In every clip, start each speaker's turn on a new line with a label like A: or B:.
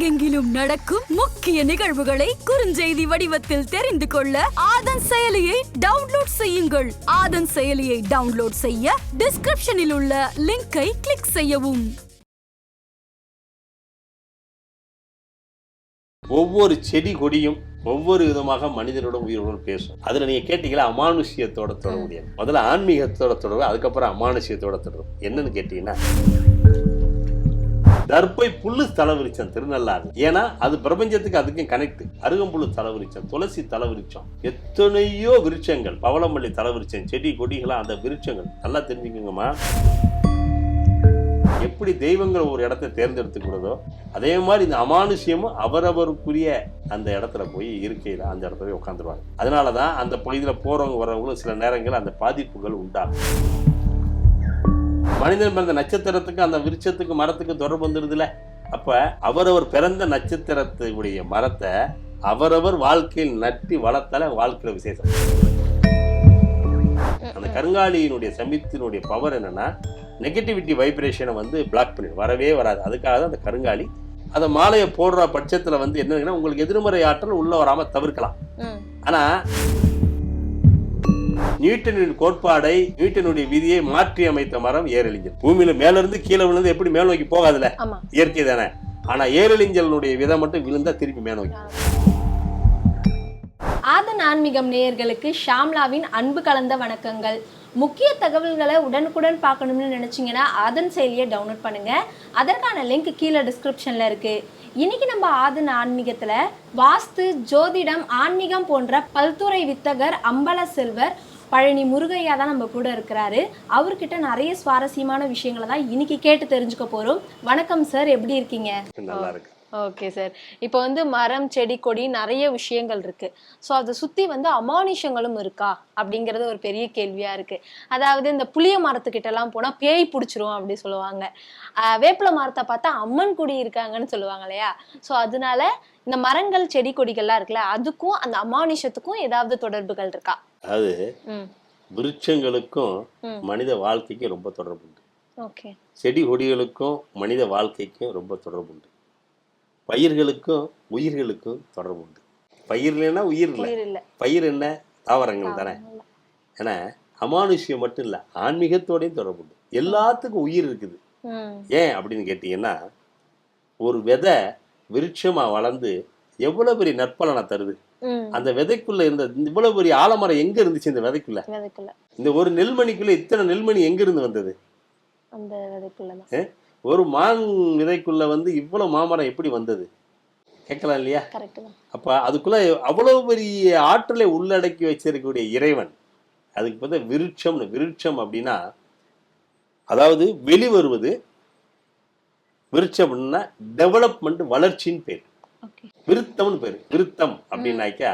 A: உலகெங்கிலும் நடக்கும் முக்கிய நிகழ்வுகளை குறுஞ்செய்தி வடிவத்தில் தெரிந்து கொள்ள ஆதன் செயலியை டவுன்லோட் செய்யுங்கள். ஆதன் செயலியை டவுன்லோட் செய்ய டிஸ்கிரிப்ஷனில் உள்ள லிங்கை கிளிக் செய்யவும்.
B: ஒவ்வொரு செடி கொடியும் ஒவ்வொரு விதமாக மனிதனோட உயிரோட பேசும். அதுல நீங்க கேட்டீங்களா? அமானுஷ்யத்தோட தொட முடியாது முதல்ல ஆன்மீகத்தோட தொடரும் அதுக்கப்புறம் அமானுஷ்யத்தோட தொடரும் என்னன்னு கேட்டீங்கன்னா தர்ப்பை புல்லு தலவிரிச்சம் திருநள்ளாறு. ஏன்னா அது பிரபஞ்சத்துக்கு அதுக்கும் கனெக்ட் அருகம்புல்லு தலவிரிச்சம் துளசி தலவிரிச்சம் எத்தனையோ விருட்சங்கள் பவளமல்லி தலவிரிச்சம் செடி கொடிகளா அந்த விருட்சங்கள். நல்லா தெரிஞ்சுக்கோங்கம்மா. எப்படி தெய்வங்கள் ஒரு இடத்தை தேர்ந்தெடுத்துக்கிறதோ அதே மாதிரி இந்த அமானுஷ்யமும் அவரவருக்குரிய அந்த இடத்துல போய் இருக்கையில் அந்த இடத்துல போய் உட்காந்துருவாங்க அதனால தான் அந்த பகுதியில் போகிறவங்க வரவங்களும் சில நேரங்கள் அந்த பாதிப்புகள் உண்டாகும். மனிதன் பிறந்த நட்சத்திரத்துக்கு அந்த விருட்சத்துக்கு மரத்துக்கு தொடர்பு வந்துடுதுல அப்ப அவரவர் பிறந்த நட்சத்திரத்துடைய மரத்தை அவரவர் வாழ்க்கையில் நட்டி வளர்த்தால வாழ்க்கையில விசேஷம். அந்த கருங்காலியினுடைய சமித்தினுடைய பவர் என்னன்னா நெகட்டிவிட்டி வைப்ரேஷனை வந்து பிளாக் பண்ணிடும். வரவே வராது. அதுக்காக தான் அந்த கருங்காலி. அந்த மாலையை போடுற பட்சத்துல வந்து என்னன்னா உங்களுக்கு எதிர்மறை ஆற்றல் உள்ள வராம தவிர்க்கலாம்.
C: ம்.
B: நியூட்டனின் கோட்பாடை நியூட்டனுடைய விதியை மாற்றி அமைத்த மரம் ஏரலிஞ்சல் பூமியில மேல இருந்து கீழே விழுந்து எப்படி மேல் நோக்கி போகாதுல இயற்கை தானே. ஆனா ஏரலிஞ்சலுடைய விதை மட்டும் விழுந்தா திருப்பி மேல் நோக்கி.
C: ஆதன் ஆன்மீகம் நேயர்களுக்கு ஷாம்லாவின் அன்பு கலந்த வணக்கங்கள். முக்கிய தகவல்களை உடனுக்குடன் பார்க்கணும்னு நினைச்சீங்கன்னா ஆதன் செயலியை டவுன்லோட் பண்ணுங்க. அதற்கான லிங்க் கீழே டிஸ்கிரிப்ஷன்ல இருக்கு. இன்னைக்கு நம்ம ஆதன் ஆன்மீகத்துல வாஸ்து ஜோதிடம் ஆன்மீகம் போன்ற பல்துறை வித்தகர் அம்பல செல்வர் பழனி முருகையா தான் நம்ம கூட இருக்கிறாரு. அவர்கிட்ட நிறைய சுவாரஸ்யமான விஷயங்களை தான் இன்னைக்கு கேட்டு தெரிஞ்சுக்க போறோம். வணக்கம் சார் எப்படி இருக்கீங்க?
B: நல்லா இருக்கு.
C: ஓகே சார் இப்போ வந்து மரம் செடி கொடி நிறைய விஷயங்கள் இருக்கு. ஸோ அதை சுத்தி வந்து அமானுஷங்களும் இருக்கா? அப்படிங்கிறது ஒரு பெரிய கேள்வியா இருக்கு. அதாவது இந்த புளிய மரத்துக்கிட்ட எல்லாம் போனா பேய் பிடிச்சிரும் அப்படி சொல்லுவாங்க. வேப்பில மரத்தை பார்த்தா அம்மன் குடி இருக்காங்கன்னு சொல்லுவாங்க இல்லையா? ஸோ அதனால இந்த மரங்கள் செடி கொடிகள்லாம் இருக்குல்ல அதுக்கும் அந்த அமானுஷத்துக்கும் ஏதாவது தொடர்புகள் இருக்கா?
B: அது
C: ம்.
B: விருட்சங்களுக்கும். மனித வாழ்க்கைக்கும் ரொம்ப தொடர்பு உண்டு
C: ஓகே
B: செடி கொடிகளுக்கும் மனித வாழ்க்கைக்கும் ரொம்ப தொடர்பு உண்டு பயிர்களுக்கும் உயிர்களுக்கும் தொடர்பு உண்டு. பயிர் இல்லைன்னா உயிர் இல்லை. பயிர் என்ன? தாவரங்கள் தானே. ஏன்னா அமானுஷ்யம் மட்டும் இல்லை ஆன்மீகத்தோடையும் தொடர்பு உண்டு. எல்லாத்துக்கும் உயிர் இருக்குது. ஏன் அப்படின்னு கேட்டிங்கன்னா ஒரு விதை விருட்சமா வளர்ந்து எவ்வளவு பெரிய நற்பலனை தருது? அந்த விதைக்குள்ள இருந்த இவ்வளவு பெரிய ஆலமரம் எங்க இருந்துச்சு இந்த விதைக்குள்ள? இந்த ஒரு நெல்மணிக்குள்ள இத்தனை நெல்மணி எங்க இருந்து வந்தது?
C: அந்த விதைக்குள்ள தான்.
B: ஒரு மான் விதைக்குள்ள வந்து இவ்வளவு மாமரம் எப்படி வந்தது? கேட்கலாம் இல்லையா? அப்ப அதுக்குள்ள அவ்வளவு பெரிய ஆற்றலை உள்ளடக்கி வச்சிருக்கக்கூடிய இறைவன் அதுக்கு பார்த்தா விருட்சம்னு. விருட்சம் அப்படின்னா அதாவது வெளிவருவது விருட்சம்னா டெவலப்மெண்ட் வளர்ச்சின்னு பேர். விருத்தம்னு பேர். விருத்தம் அப்படின்னாக்கா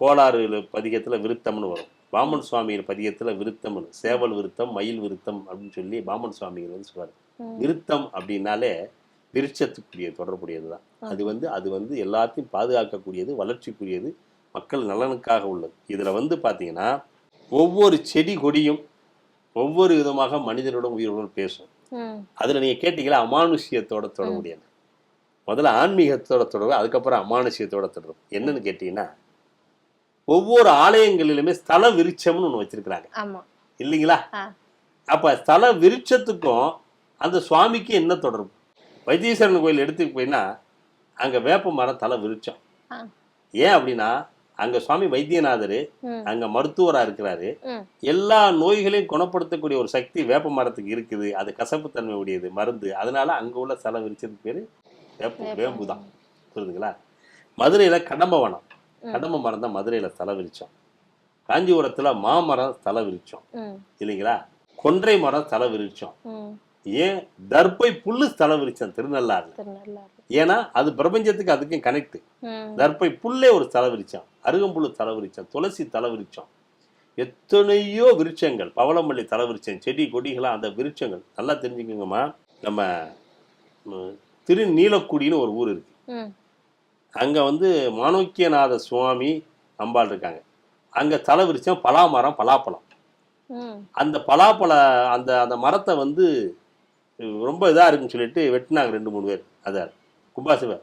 B: கோளாறு பதிகத்துல விருத்தம்னு வரும். பாமன் சுவாமியின் பதிகத்துல விருத்தம்னு சேவல் விருத்தம் மயில் விருத்தம் அப்படின்னு சொல்லி பாமன் சுவாமிகள் வந்து சொல்றாரு
C: ம்.
B: விருத்தம் அப்படின்னாலே விருட்சத்துக்குரிய தொடர்புடையது தான் அது வந்து அது வந்து எல்லாத்தையும் பாதுகாக்கக்கூடியது வளர்ச்சிக்குரியது மக்கள் நலனுக்காக உள்ளது. இதுல வந்து பாத்தீங்கன்னா ஒவ்வொரு செடி கொடியும் ஒவ்வொரு விதமாக மனிதனோட உயிரோட பேசும். அதுல நீங்க கேட்டீங்களா அமானுஷ்யத்தோட தொட முடியாது முதல்ல ஆன்மீகத்தோட தொடர்பு அதுக்கப்புறம் அமானுஷ்யத்தோட தொடர்பு. என்னன்னு கேட்டீங்கன்னா ஒவ்வொரு ஆலயங்களிலுமே ஸ்தல விருட்சம்னு ஒண்ணு வச்சிருக்கிறாங்க. இல்லைங்களா. அப்ப ஸ்தல விருட்சத்துக்கும் அந்த சுவாமிக்கு என்ன தொடர்பு? வைத்தீஸ்வரன் கோயில் எடுத்துட்டு போயின்னா அங்க வேப்ப மரம் தலை விருட்சம். ஏன் அப்படின்னா அங்க சுவாமி வைத்தியநாதர் அங்க மருத்துவரா இருக்கிறாரு. எல்லா நோய்களையும் குணப்படுத்தக்கூடிய ஒரு சக்தி வேப்ப மரத்துக்கு இருக்குது. அது கசப்புத்தன்மை உடையது மருந்து. அதனால அங்க உள்ள ஸ்தல விரிச்சதுக்கு பேரு வேப்ப வேம்பு தான் புரியுதுங்களா? மதுரையில கடம்பவனம். கடம்ப மரம் தான் மதுரையில ஸ்தல விரிச்சோம் காஞ்சிபுரத்துல மாமரம் ஸ்தல விரிச்சோம் இல்லைங்களா? கொன்றை மரம் ஸ்தல விரிச்சோம் ஏன்? தர்ப்பை புல்லு ஸ்தல விரிச்சம்
C: திருநள்ளாறு.
B: ஏன்னா அது பிரபஞ்சத்துக்கு அதுக்கும் கனெக்ட்
C: ம்.
B: தர்ப்பை புல்லே ஒரு தலை விரிச்சம் அருகம்புல்லு தலை விரிச்சம் துளசி தலை விரிச்சம் எத்தனையோ விருட்சங்கள் பவளமல்லி தலை விரிச்சம் செடி கொடிகளா அந்த விருட்சங்கள். நல்லா தெரிஞ்சுக்கோங்கம்மா. நம்ம திருநீலக்குடின்னு ஒரு ஊர் இருக்கு. அங்க வந்து மாணோக்கியநாத சுவாமி அம்பாள் இருக்காங்க. அங்க தலை விரிச்சம் பலாமரம் பலாப்பழம். அந்த பலாப்பழ அந்த அந்த மரத்தை வந்து ரொம்ப இதாக இருக்குன்னு சொல்லிட்டு வெட்டினாங்க ரெண்டு மூணு பேர். அதை கும்பாசிவ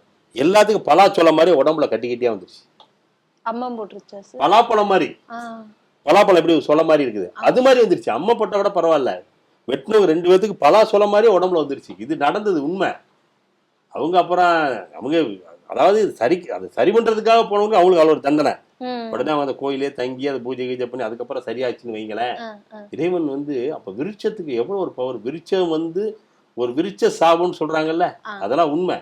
B: எல்லாத்துக்கும் பலாச்சோளம் மாதிரி உடம்புல கட்டிக்கிட்டே வந்துருச்சு.
C: அம்மம் போட்டுருச்சா சார்?
B: பலாப்பழம் மாதிரி. பலாப்பழம் எப்படி சொல்ல மாதிரி இருக்குது? அது மாதிரி வந்துருச்சு. அம்மா போட்ட விட பரவாயில்ல. வெட்டினவங்க ரெண்டு பேத்துக்கு பலா சொல்ல மாதிரி உடம்புல வந்துருச்சு. இது நடந்தது உண்மை. அவங்க அப்புறம் அவங்க அதாவது சரி அது சரி பண்றதுக்காக போனவங்க அவங்களுக்கு அவ்வளோ ஒரு தண்டனை உடனே அந்த கோயிலே தங்கி அதை பூஜை கீஜை பண்ணி அதுக்கப்புறம் சரியாச்சுன்னு வைங்களேன். இறைவன் வந்து அப்ப விருட்சத்துக்கு எவ்வளவு ஒரு பவர் விருட்சம் வந்து ஒரு விருட்ச சாபம்னு சொல்றாங்கல்ல. அதெல்லாம் உண்மை.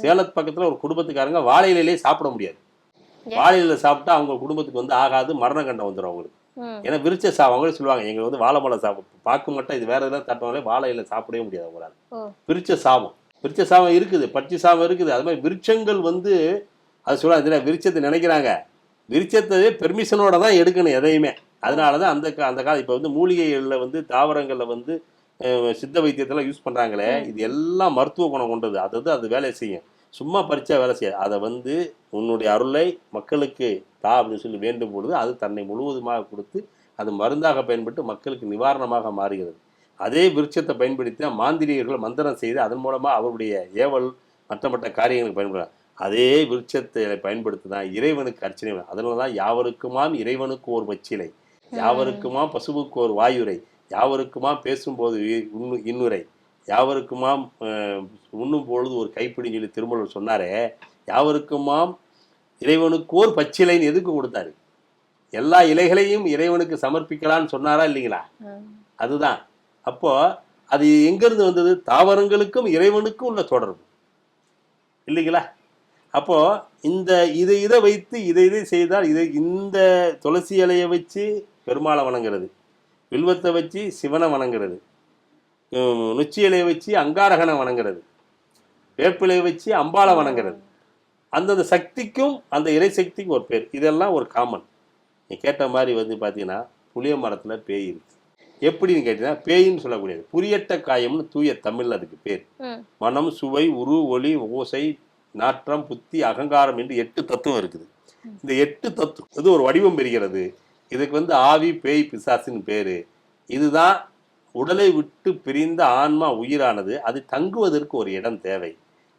B: சேலத்து பக்கத்துல ஒரு குடும்பத்துக்காரங்க வாழை இலையிலே சாப்பிட முடியாது
C: ஏன்?
B: வாழை இலையில சாப்பிட்டா அவங்க குடும்பத்துக்கு வந்து ஆகாது மரண கண்டம் வந்துடும் அவங்களுக்கு. ஏன்னா விருட்ச சாபம் அவங்களே சொல்லுவாங்க எங்க வந்து வாழை மலை சாப்பிடும் பார்க்க மட்டும் இது வேற எதாவது தட்டுவாங்களே வாழை இலை சாப்பிடவே முடியாது அவங்களால
C: ஓ.
B: விருட்ச சாபம் விருட்ச சாபம் இருக்குது பச்சை சாபம் இருக்குது. அது மாதிரி விருட்சங்கள் வந்து அது சொல்லுவாங்க இதுல விருட்சத்தை நினைக்கிறாங்க. விருட்சத்தை பெர்மிஷனோட தான் எடுக்கணும் எதையுமே. அதனால தான் அந்த கா- அந்த காலம் இப்போ வந்து மூலிகைகளில் வந்து தாவரங்களில் வந்து சித்த வைத்தியத்தெல்லாம் யூஸ் பண்ணுறாங்களே இது எல்லாம் மருத்துவ குணம் கொண்டது. அதாவது அது வேலையை செய்யும். சும்மா பறிச்சா வேலை செய்யாது. அதை வந்து உன்னுடைய அருளை மக்களுக்கு தா அப்படின்னு சொல்லி வேண்டும் பொழுது அது தன்னை முழுவதுமாக கொடுத்து அது மருந்தாக பயன்பட்டு மக்களுக்கு நிவாரணமாக மாறுகிறது. அதே விருட்சத்தை பயன்படுத்தி தான் மாந்திரிகர்கள் மந்திரம் செய்து அதன் மூலமாக அவருடைய ஏவல் மற்ற மற்ற காரியங்களுக்கு பயன்படுறாங்க அதே விருட்சத்தை பயன்படுத்தி தான் இறைவனுக்கு அர்ச்சனை அதனால தான் யாவருக்குமாம் இறைவனுக்கு ஒரு பச்சிலை யாவருக்குமாம் பசுவுக்கு ஒரு வாயுரை யாவருக்குமாம் பேசும்போது இன்னுரை யாவருக்குமாம் உண்ணும் பொழுது ஒரு கைப்பிடின்னு சொல்லி திருமூலர் சொன்னாரே யாவருக்குமாம் இறைவனுக்கு ஒரு பச்சிலைன்னு எதுக்கு கொடுத்தாரு? எல்லா இலைகளையும் இறைவனுக்கு சமர்ப்பிக்கலாம்னு சொன்னாரா இல்லைங்களா. அதுதான். அப்போ அது எங்கேருந்து வந்தது? தாவரங்களுக்கும் இறைவனுக்கும் உள்ள தொடர்பு. இல்லைங்களா? அப்போ இந்த இதை இதை வைத்து இதை இதை செய்தால் இதை இந்த துளசி இலையை வச்சு பெருமாளை வணங்குறது வில்வத்தை வச்சு சிவனை வணங்குறது நொச்சி இலையை வச்சு அங்காரகனை வணங்குறது வேப்பிலையை வச்சு அம்பாளை வணங்குறது. அந்தந்த சக்திக்கும் அந்த இறை சக்திக்கும் ஒரு பேர். இதெல்லாம் ஒரு காமன் நீ கேட்ட மாதிரி வந்து பார்த்தீங்கன்னா புளிய மரத்தில் பேய் இருக்குது எப்படின்னு கேட்டீங்கன்னா பேயின்னு சொல்லக்கூடியது. புரியட்ட காயம்னு தூய தமிழ் அதுக்கு பேர். மனம் சுவை உரு ஒளி ஓசை நாற்றம் புத்தி அகங்காரம் என்று எட்டு தத்துவம் இருக்குது. இந்த எட்டு தத்துவம் இது ஒரு வடிவம் பெறுகிறது. இதுக்கு வந்து ஆவி பேய் பிசாசுன்னு பேரு. இதுதான் உடலை விட்டு பிரிந்த ஆன்மா உயிரானது. அது தங்குவதற்கு ஒரு இடம் தேவை.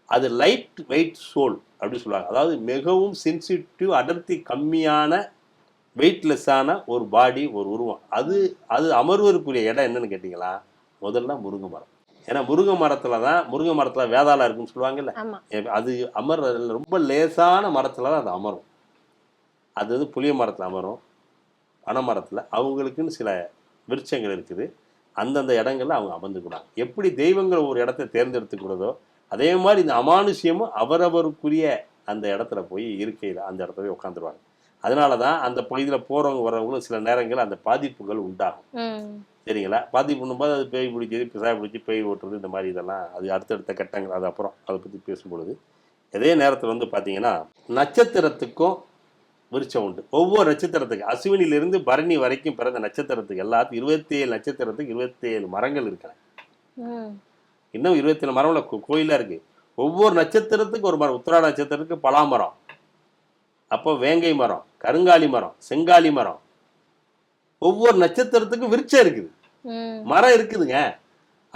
B: அது லைட் வெயிட் சோல் அப்படின்னு சொல்லுவாங்க. அதாவது மிகவும் சென்சிட்டிவ் அடர்த்தி கம்மியான வெயிட்லெஸ்ஸான ஒரு பாடி ஒரு உருவம். அது அது அமர்வதற்குரிய இடம் என்னன்னு கேட்டிங்களா? முதல்ல முருங்கை மரம். ஏன்னா முருங்கை மரத்துல தான் முருங்கை மரத்துல வேதாளம் இருக்குன்னு சொல்லுவாங்கல்ல? அது அமர் ரொம்ப லேசான மரத்துல தான் அது அமரும். அது வந்து புளிய மரத்துல அமரும். பனை மரத்துல. அவங்களுக்குன்னு சில விருட்சங்கள் இருக்குது. அந்தந்த இடங்கள்ல அவங்க அமர்ந்துக்கூடாங்க எப்படி தெய்வங்கள் ஒரு இடத்த தேர்ந்தெடுத்துக்கூடதோ அதே மாதிரி இந்த அமானுஷ்யமும் அவரவருக்குரிய அந்த இடத்துல போய் இருக்கையில் அந்த இடத்துல போய் உட்காந்துருவாங்க அதனால தான் அந்த பகுதியில் போகிறவங்க வரவங்களும் சில நேரங்கள் அந்த பாதிப்புகள் உண்டாகும். சரிங்களா? பாதி பண்ணும்போது அது பேய் பிடிச்சது பிசா பிடிச்சி பேய் ஓட்டுறது இந்த மாதிரி இதெல்லாம் அது அடுத்தடுத்த கட்டங்கள் அது அப்புறம் அதை பற்றி பேசும்பொழுது அதே நேரத்தில் வந்து பார்த்தீங்கன்னா நட்சத்திரத்துக்கும் விருட்சம் உண்டு. ஒவ்வொரு நட்சத்திரத்துக்கு அசுவினிலிருந்து பரணி வரைக்கும் பிறந்த நட்சத்திரத்துக்கு எல்லாத்துக்கும் இருபத்தி ஏழு நட்சத்திரத்துக்கு இருபத்தி ஏழு மரங்கள் இருக்கிறாங்க
C: ம்.
B: இன்னும் இருபத்தி ஏழு மரம்ல கோயிலாக இருக்கு. ஒவ்வொரு நட்சத்திரத்துக்கு ஒரு மரம். உத்திராட நட்சத்திரத்துக்கு பலா மரம் அப்போ வேங்கை மரம் கருங்காலி மரம் செங்காலி மரம். ஒவ்வொரு நட்சத்திரத்துக்கும் விருட்சம் இருக்குது. மரம் இருக்குதுங்க.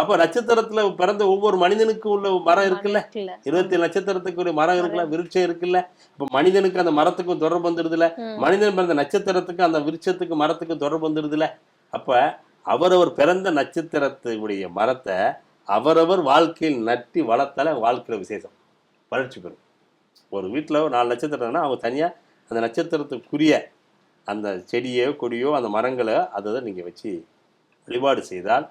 B: அப்ப நட்சத்திரத்துல பிறந்த ஒவ்வொரு மனிதனுக்கும் உள்ள மரம் இருக்குல்ல. இருபத்தி ஏழு நட்சத்திரத்துக்கு ஒரு மரம் இருக்குல்ல? விருட்சம் இருக்குல்ல? இப்ப மனிதனுக்கு அந்த மரத்துக்கும் தொடர்பு வந்துடுதுல. மனிதன் பிறந்த நட்சத்திரத்துக்கு அந்த விருட்சத்துக்கு மரத்துக்கு தொடர்பு வந்துடுதுல அப்ப அவரவர் பிறந்த நட்சத்திரத்துடைய மரத்தை அவரவர் வாழ்க்கையில் நட்டி வளர்த்தால வாழ்க்கையில விசேஷம். வளர்ச்சி பெறும். ஒரு வீட்டில் ஒரு நாலு நட்சத்திரம்னா அவங்க தனியாக அந்த நட்சத்திரத்துக்குரிய அந்த செடியோ கொடியோ அந்த மரங்களை அதை நீங்கள் வச்சு வழிபாடு செய்தால்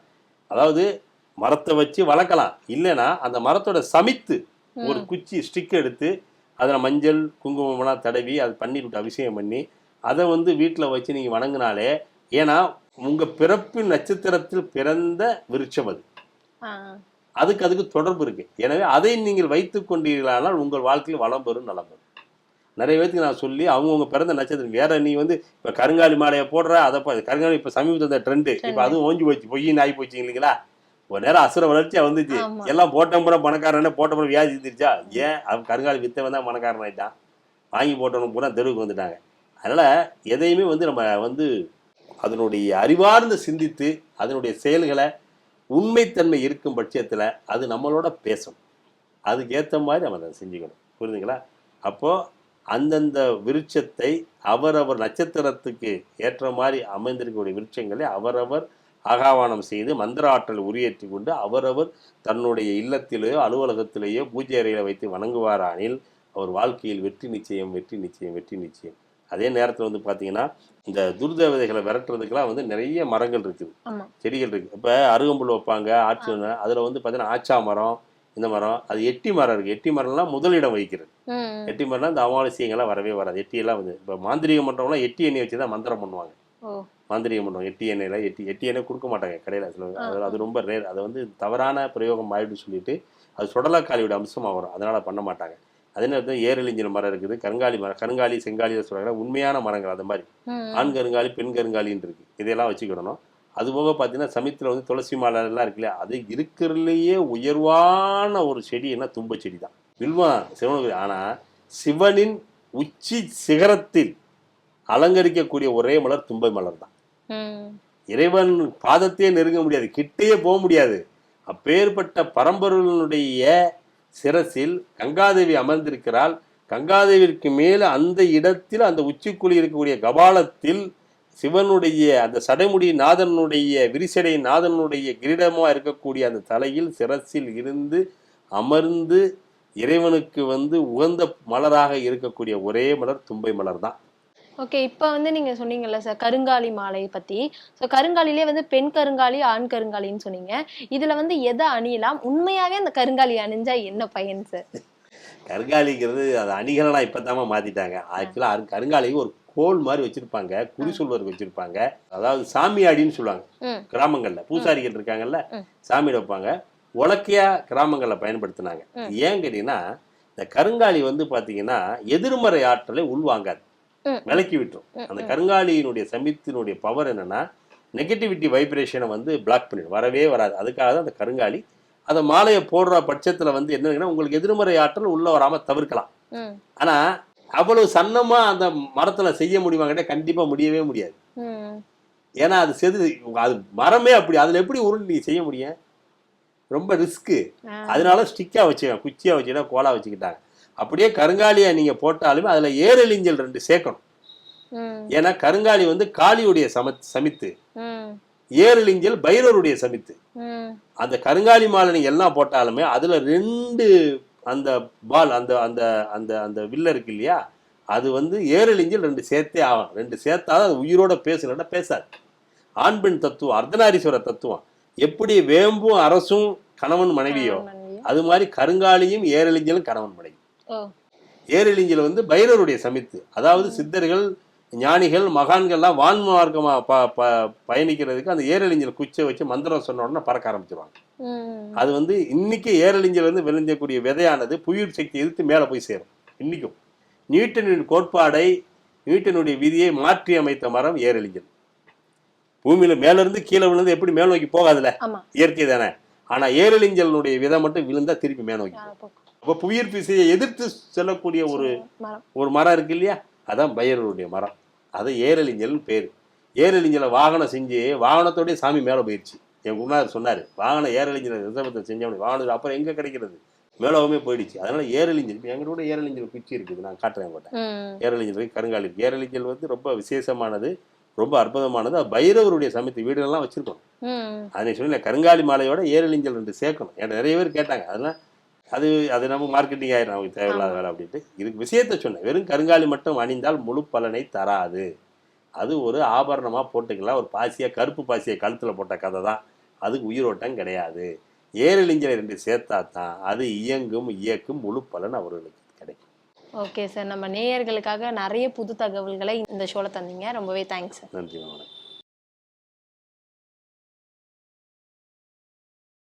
B: அதாவது மரத்தை வச்சு வளர்க்கலாம். இல்லைன்னா அந்த மரத்தோட சமித்து ஒரு குச்சி ஸ்டிக் எடுத்து அதில் மஞ்சள் குங்குமம்லாம் தடவி அது பன்னீர் விட்டு அபிஷேகம் பண்ணி அதை வந்து வீட்டில் வச்சு நீங்கள் வணங்கினாலே ஏன்னா உங்கள் பிறப்பின் நட்சத்திரத்தில் பிறந்த விருட்சம் அது. அதுக்கு அதுக்கு தொடர்பு இருக்கு. எனவே அதை நீங்கள் வைத்துக் கொண்டீர்களானால் உங்கள் வாழ்க்கையில் வளம் பெறும் நலம் பெறும். நிறைய பேருக்கு நான் சொல்லி அவங்கவுங்க பிறந்த நட்சத்திரம் வேற நீ வந்து இப்போ கருங்காலி மாலையை போடுற அதை கருங்காலி இப்போ சமீபத்தில் ட்ரெண்டு இப்போ அதுவும் ஓஞ்சி போச்சு பொய்யின்னு ஆகி போச்சு இல்லைங்களா? ஒரு நேரம் அசுர வளர்ச்சியா வந்துச்சு. எல்லாம் போட்டம்புறம் பணக்காரனே போட்டம்புறம் வியாதி இருந்துருச்சா ஏன்? அவன் கருங்காலி வித்தவன் தான் பணக்காரன் ஆயிட்டான். வாங்கி போட்டவனுக்கு பூரா தெருவுக்கு வந்துட்டாங்க. அதனால எதையுமே வந்து நம்ம வந்து அதனுடைய அறிவார்ந்து சிந்தித்து அதனுடைய செயல்களை உண்மைத்தன்மை இருக்கும் பட்சத்தில் அது நம்மளோட பேசும் அதுக்கேற்ற மாதிரி நம்ம அதை செஞ்சுக்கணும். புரியுதுங்களா அப்போது அந்தந்த விருட்சத்தை அவரவர் நட்சத்திரத்துக்கு ஏற்ற மாதிரி அமைந்திருக்கக்கூடிய விருட்சங்களை அவரவர் அகாவானம் செய்து மந்திர ஆற்றல் உரியேற்றி கொண்டு அவரவர் தன்னுடைய இல்லத்திலேயோ அலுவலகத்திலேயோ பூஜை அறையில் வைத்து வணங்குவாரானில் அவர் வாழ்க்கையில் வெற்றி நிச்சயம் வெற்றி நிச்சயம் வெற்றி நிச்சயம். அதே நேரத்தில் வந்து பார்த்தீங்கன்னா இந்த துர்தேவதைகளை விரட்டுறதுக்கெல்லாம் வந்து நிறைய மரங்கள் இருக்குது. செடிகள் இருக்குது இப்போ அருகம்புல் வைப்பாங்க ஆட்சி அதில் வந்து பார்த்தீங்கன்னா ஆச்சா மரம் இந்த மரம் அது எட்டி மரம் இருக்குது எட்டி மரம்லாம் முதலிடம் வகிக்கிறது. எட்டி மரம்னா இந்த அமாவாசைங்கெல்லாம் வரவே வராது. எட்டியெல்லாம் வந்து இப்போ மாந்திரிகம் பண்ணுறவங்களாம் எட்டி எண்ணெய் வச்சு தான் மந்திரம் பண்ணுவாங்க. மாந்திரிகம் பண்ணுவாங்க எட்டி எண்ணெயில் எட்டி எட்டி எண்ணெய் கொடுக்க மாட்டாங்க கடையில். சில அது அது ரொம்ப ரேர் அதை வந்து தவறான பிரயோகம் ஆயிடுன்னு சொல்லிட்டு அது சுடலக்காளியோட அம்சமாக வரும். அதனால் பண்ண மாட்டாங்க. அதே நேரத்தில் ஏரலிஞ்சல் மரம் இருக்குது கருங்காலி மரம் கருங்காலி செங்காலியில் சொல்கிறாங்க உண்மையான மரங்கள் அந்த மாதிரி. ஆண் கருங்காலி பெண் கருங்காலின்னு இருக்குது இதெல்லாம் வச்சுக்கிடணும். அது போக பார்த்தீங்கன்னா சமயத்தில் வந்து துளசி மாலை எல்லாம் இருக்கு இல்லையா அது இருக்கிறதுலையே உயர்வான ஒரு செடி என்ன? தும்ப செடி தான் வில்வம் சிவனுக்கு ஆனால் சிவனின் உச்சி சிகரத்தில் அலங்கரிக்கக்கூடிய ஒரே மலர் தும்பை மலர் தான் இறைவன் பாதத்தையே நெருங்க முடியாது கிட்டேயே போக முடியாது. அப்பேற்பட்ட பரம்பொருளினுடைய சிரசில் கங்காதேவி அமர்ந்திருக்கிறாள். கங்காதேவிற்கு மேல அந்த இடத்தில் அந்த உச்சிக்குழி இருக்கக்கூடிய கபாலத்தில் சிவனுடைய அந்த சடைமுடி நாதனுடைய விரிசடை நாதனுடைய கிரீடமாக இருக்கக்கூடிய அந்த தலையில் சிரசில் இருந்து அமர்ந்து இறைவனுக்கு வந்து உகந்த மலராக இருக்கக்கூடிய ஒரே மலர் தும்பை மலர் தான்
C: ஓகே இப்போ வந்து நீங்க சொன்னீங்கல்ல சார் கருங்காலி மாலை பத்தி. ஸோ கருங்காலிலே வந்து பெண் கருங்காலி ஆண் கருங்காலின்னு சொன்னீங்க. இதுல வந்து எதை அணியலாம்? உண்மையாவே அந்த கருங்காலி அணிஞ்சா என்ன பயன் சார்
B: கருங்காலிங்கிறது அது அணிகலனா இப்போதாம மாத்திட்டாங்க. ஆக்சுவலாக கருங்காலிக்கு ஒரு கோல் மாதிரி வச்சிருப்பாங்க குறி சொல்வதற்கு வச்சிருப்பாங்க. அதாவது சாமியாடின்னு சொல்லுவாங்க கிராமங்கள்ல. பூசாரிகள் இருக்காங்கல்ல. சாமியிட வைப்பாங்க. உலக்கையா கிராமங்கள்ல பயன்படுத்தினாங்க. ஏன் கேட்டீங்கன்னா இந்த கருங்காலி வந்து பாத்தீங்கன்னா எதிர்மறை ஆற்றலை உள்வாங்காது. விலக்கி விட்டுரும் அந்த கருங்காலியினுடைய சமித்தினுடைய பவர் என்னன்னா நெகட்டிவிட்டி வைப்ரேஷனை வந்து பிளாக் பண்ணிடும். வரவே வராது. அதுக்காக தான் அந்த கருங்காலி அந்த மாலையை போடுற பட்சத்துல வந்து என்னன்னா உங்களுக்கு எதிர்மறை ஆற்றல் உள்ள வராம தவிர்க்கலாம். ஆனா அவ்வளவு சன்னமா அந்த மரத்துல செய்ய முடியுமா கேட்டா கண்டிப்பா முடியவே முடியாது. ஏன்னா அது செது அது மரமே அப்படி. அதுல எப்படி உருண்டு நீ செய்ய முடியும்? ரொம்ப ரிஸ்க்கு. அதனால ஸ்டிக்கா வச்சுக்கோங்க. குச்சியா வச்சுக்கிட்டா கோலா வச்சுக்கிட்டாங்க. அப்படியே கருங்காலியா நீங்க போட்டாலுமே அதுல ஏரலிஞ்சல் ரெண்டு சேர்க்கணும். ஏன்னா கருங்காலி வந்து காளியுடைய சம சமித்து. ஏரலிஞ்சல் பைரவருடைய சமித்து. அந்த கருங்காலி மாலை நீங்க எல்லாம் போட்டாலுமே அதுல ரெண்டு அந்த பால் அந்த அந்த அந்த அந்த வில்ல இருக்கு இல்லையா? அது வந்து ஏரலிஞ்சல் ரெண்டு சேர்த்தே ஆகும் ரெண்டு சேர்த்தாதான் அது உயிரோட பேசலன்னா பேசாது. ஆண் பெண் தத்துவம் அர்த்தநாரீஸ்வர தத்துவம். எப்படி வேம்பும் அரசும் கணவன் மனைவியோ? அது மாதிரி கருங்காலியும் ஏரலிஞ்சலும் கணவன் மனைவி. ஏரலிஞ்சல் வந்து பைரவருடைய சமித்து. அதாவது சித்தர்கள் ஞானிகள் மகான்கள்லாம் வான்மார்க்கமா ப ப பயணிக்கிறதுக்கு அந்த ஏரலிஞ்சல் குச்சை வச்சு மந்திரம் சொன்ன உடனே பறக்க ஆரம்பிச்சிருவாங்க. அது வந்து இன்னைக்கு ஏரலிஞ்சல் வந்து விளைஞ்சக்கூடிய விதையானது புவியீர்ப்பு சக்தி எதிர்த்து மேலே போய் சேரும். இன்னைக்கும். நியூட்டனின் கோட்பாடை நியூட்டனுடைய விதியை மாற்றி அமைத்த மரம் ஏரலிஞ்சல் பூமியில மேல இருந்து கீழே விழுந்து எப்படி மேல் நோக்கி போகாதுல்ல?
C: ஆமா.
B: இயற்கை தானே. ஆனா ஏரலிஞ்சலுடைய விதை மட்டும் விழுந்தா திருப்பி மேல் நோக்கி போகும். அப்போ புவியீர்ப்பு விசையை எதிர்த்து செல்லக்கூடிய ஒரு ஒரு மரம் இருக்கு இல்லையா? அதான் பைரவருடைய மரம். அது ஏரலிஞ்சல் பேர். ஏரலிஞ்சலை வாகனம் செஞ்சு வாகனத்தோடய சாமி மேலே போயிடுச்சு என் குருநாதர் சொன்னார் வாகனம் ஏரலிஞ்சலை ரிசர்வத்தை செஞ்சவனே வாகனம் அப்புறம் எங்கே கிடைக்கிறது? மேலோகமே போயிடுச்சு. அதனால ஏரலிஞ்சல் இப்போ கூட ஏரலிஞ்சல் குச்சி இருக்குது நான் காட்டுறேன்
C: ம்.
B: ஏரலிஞ்சல் கருங்காலி இருக்கு. ஏரலிஞ்சல் வந்து ரொம்ப விசேஷமானது ரொம்ப அற்புதமானது. அது பைரவருடைய சமைத்து வீடுகள்லாம் வச்சிருக்கோம் அதை சொன்ன கருங்காலி மாலையோட ஏரலிஞ்சல் ரெண்டு சேர்க்கணும். ஏன்னா நிறைய பேர் கேட்டாங்க. அதெல்லாம் அது அது நம்ம மார்க்கெட்டிங் ஆயிரும். நமக்கு தேவையில்லாத வேலை அப்படின்ட்டு. இதுக்கு விஷயத்த சொன்னேன். வெறும் கருங்காலி மட்டும் அணிந்தால் முழு பலனை தராது. அது ஒரு ஆபரணமாக போட்டுக்கலாம். ஒரு பாசியை கருப்பு பாசியை கழுத்தில் போட்ட கதை தான். அதுக்கு உயிரோட்டம் கிடையாது. ஏரலிஞ்சலை ரெண்டு சேர்த்தா தான். அது இயங்கும் இயக்கும் முழு பலன் அவர்களுக்கு கிடைக்கும்.
C: Okay sir. நம்ம நேயர்களுக்காக நிறைய புது தகவல்களை இந்த ஷோல தந்தீங்க. ரொம்பவே தேங்க்ஸ் சார்.
B: நன்றி வணக்கம்